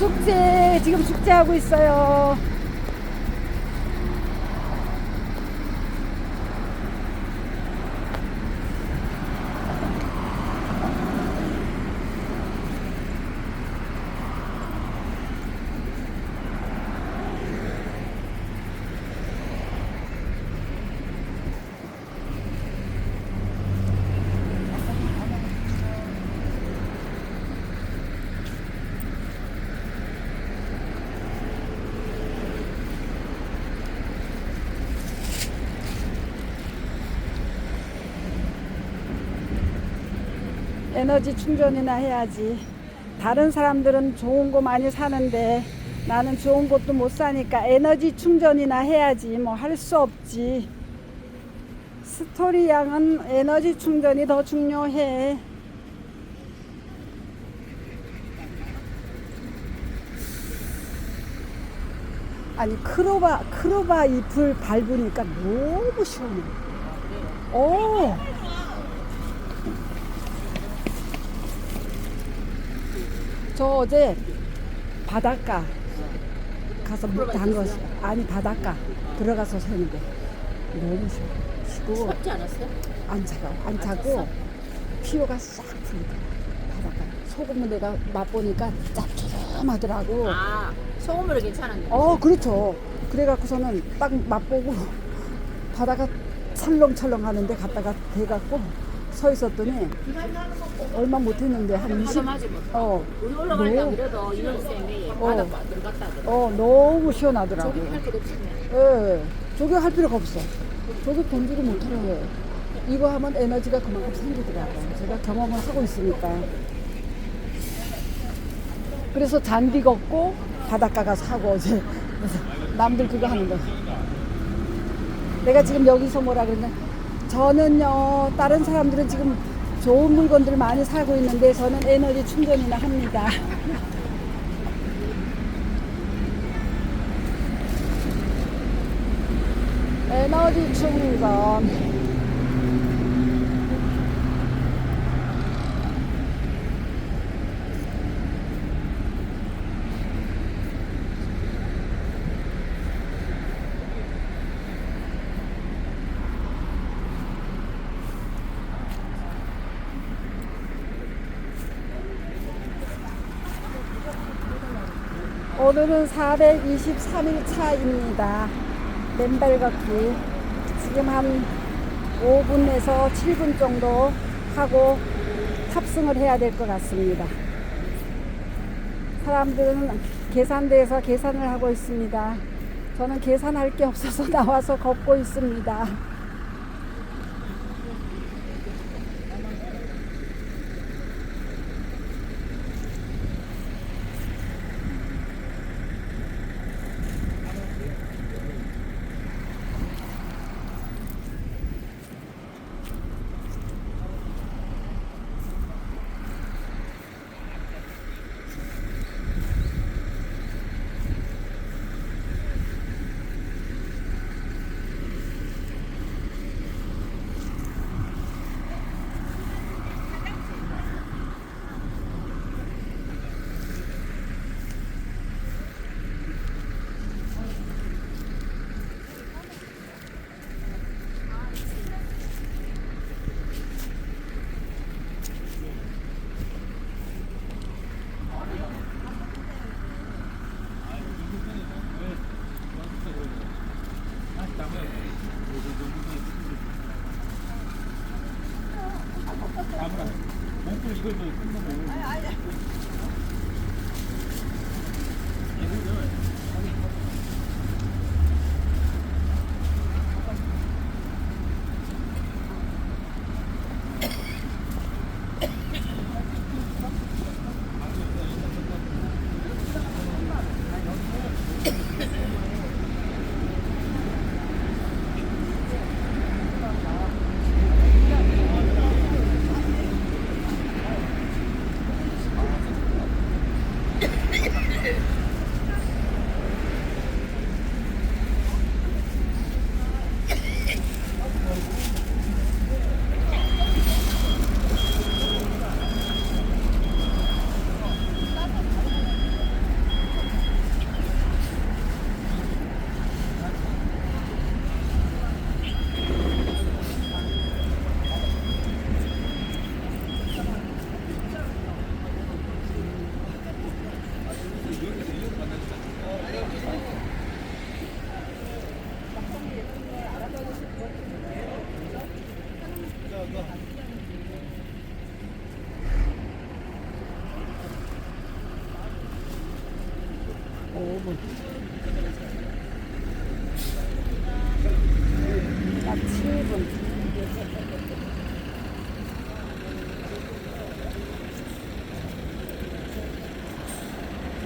숙제 지금 숙제하고 있어요. 에너지 충전이나 해야지. 다른 사람들은 좋은 거 많이 사는데 나는 좋은 것도 못 사니까 에너지 충전이나 해야지. 뭐 할 수 없지. 스토리 양은 에너지 충전이 더 중요해. 아니 크로바 크로바 잎을 밟으니까 너무 시원해. 오. 저 어제 바닷가 가서 물 담갔어. 아니 바닷가 들어가서 새는데 너무 시고 춥지 않았어요? 안 차가 안 차고 피로가 싹 풀리더라. 바닷가 소금을 내가 맛보니까 짭조름하더라고. 아, 소금으로 괜찮은데. 어 그렇죠. 그래갖고서는 딱 맛보고 바다가 철렁철렁 하는데 갔다가 대갖고 서 있었더니 얼마 못했는데 한 20. 하지 뭐. 어. 우리 너무- 그래도 이런 쌤이 어. 바닷가 들어갔다 그래. 어 너무 시원하더라고. 저기 할 필요 없으면. 예, 저기 할 필요가 없어. 저기 던지를 못하려 해. 이거 하면 에너지가 그만큼 생기더라고. 제가 경험을 하고 있으니까. 그래서 잔디 걷고 바닷가 가서 하고 어제 남들 그거 하는 거. 내가 지금 여기서 뭐라 그러냐. 저는요, 다른 사람들은 지금 좋은 물건들 많이 사고 있는데 저는 에너지 충전이나 합니다. 에너지 충전. 오늘은 423일 차입니다. 맨발 걷기. 지금 한 5분에서 7분 정도 하고 탑승을 해야 될 것 같습니다. 사람들은 계산대에서 계산을 하고 있습니다. 저는 계산할 게 없어서 나와서 걷고 있습니다.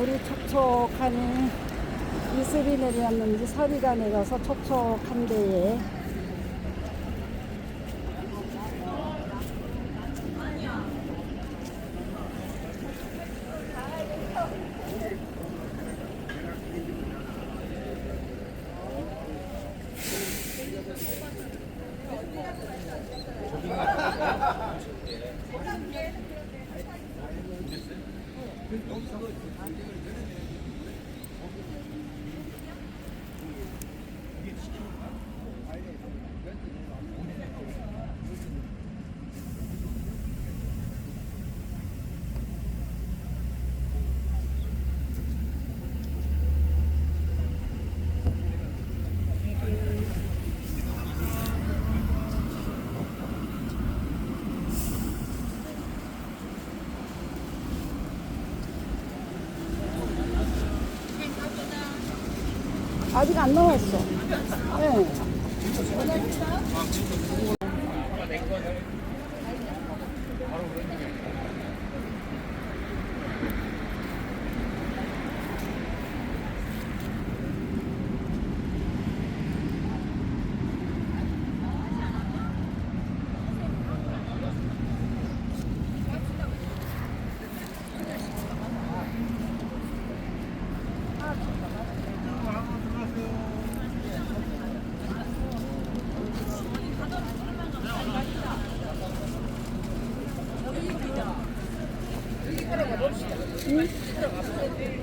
물이 촉촉하니 이슬이 내렸는지 서리가 내려서 촉촉한 데에 아직 안 나왔어. 네.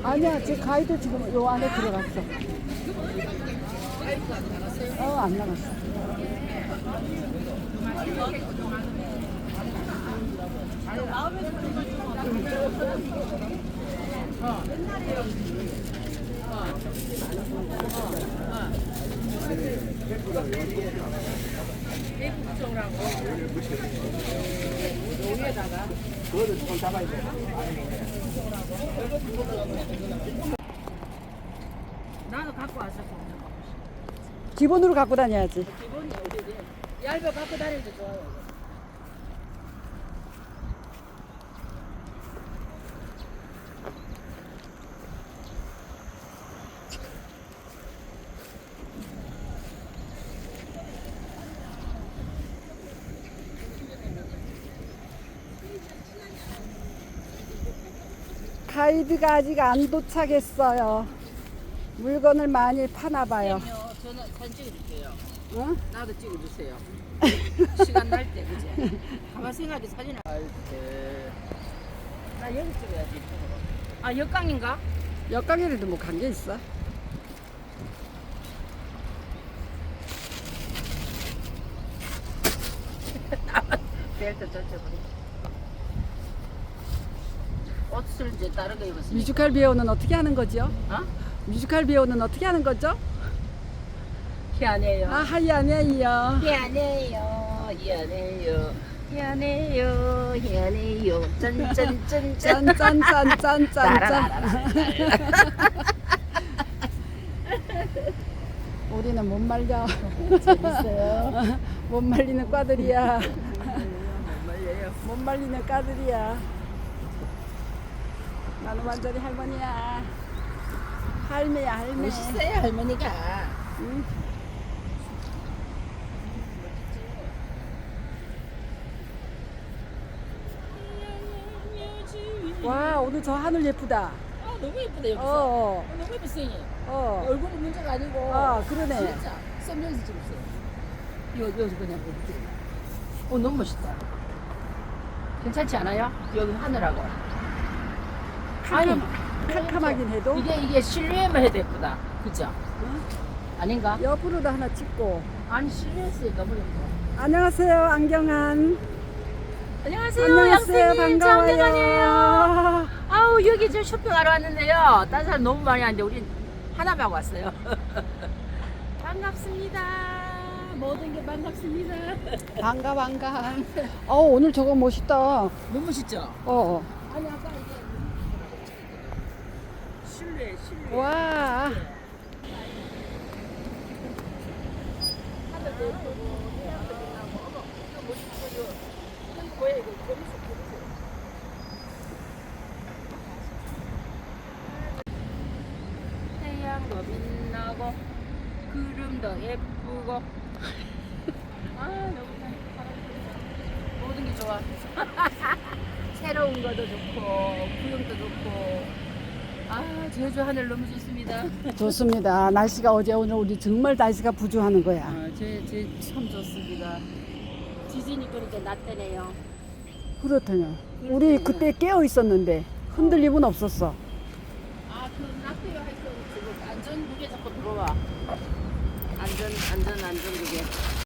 아니야, 지금 가이드 지금 요 안에 들어갔어. 어, 안 나갔어. 나도 갖고 왔어. 기본으로 갖고 다녀야지. 기본이 어디지? 얇아 갖고 다니도 좋아요. 가이드가 아직 안 도착했어요. 물건을 많이 파나 봐요. 저는 사진 찍어줄게요. 어? 나도 찍어주세요. 시간 날 때, 그지? 가만 생각해 사진을. 나 여기 찍어야지. 아, 역강인가? 역광에도 뭐 간 게 있어? 벨트 젖혀버리. 옷을 이제 거 입었으니까. 뮤지컬 비오는 어떻게 하는 거죠? 어? 뮤지컬 비오는 어떻게 하는 거죠? 희한해요. 아, 하이안해요. 희한해요. 희한해요. 희한해요. 희한해요. 짠짠짠짠. 짠짠짠짠짠짠. 우리는 못 말려. 재밌어요. 못 말리는 과들이야. 말려요. 못 말리는 까들이야. 나는 완전히 할머니야. 할매야, 할매. 멋있어요 할머니가. 응? 와, 오늘 저 하늘 예쁘다. 아 너무 예쁘다 여기서. 어, 어, 너무 예쁘 쌤이. 어. 얼굴이 문제가 아니고. 아, 그러네. 진짜. 쌤 여기서 찍었어요. 이거 여기서 그냥 찍어. 어 너무 멋있다. 괜찮지 않아요? 여기 하늘하고. 캄캄, 캄캄하긴 해도. 이게 이게 실루엣만 해도 예쁘다. 그죠? 아닌가? 옆으로도 하나 찍고. 아니 실루엣이 너무 예뻐. 안녕하세요, 안경한. 안녕하세요. 안녕하세요, 양쌤님. 장대관이에요. 반가워요. 아우 여기 저 쇼핑하러 왔는데요. 딴 사람 너무 많이 왔는데 우린 하나만 하고 왔어요. 반갑습니다. 모든 게 반갑습니다. 반가, 반가. 어, 오늘 저거 멋있다. 너무 멋있죠? 어. 아니 아까 이게 실내 실내. 와. 태양도 빛나고 구름도 예쁘고. 아 너무 잘 모든 게 좋아. 새로운 것도 좋고 구름도 좋고 아 제주 하늘 너무 좋습니다 좋습니다. 날씨가 어제 오늘 우리 정말 날씨가 부주하는 거야. 아 제 제 참 좋습니다 지진이 그러니까 낮대네요 그렇다요. 우리 그때 깨어 있었는데 흔들림은 없었어. 아그 낮대요 할때 지금 안전 그게 자꾸 들어와 안전 안전 안전 그게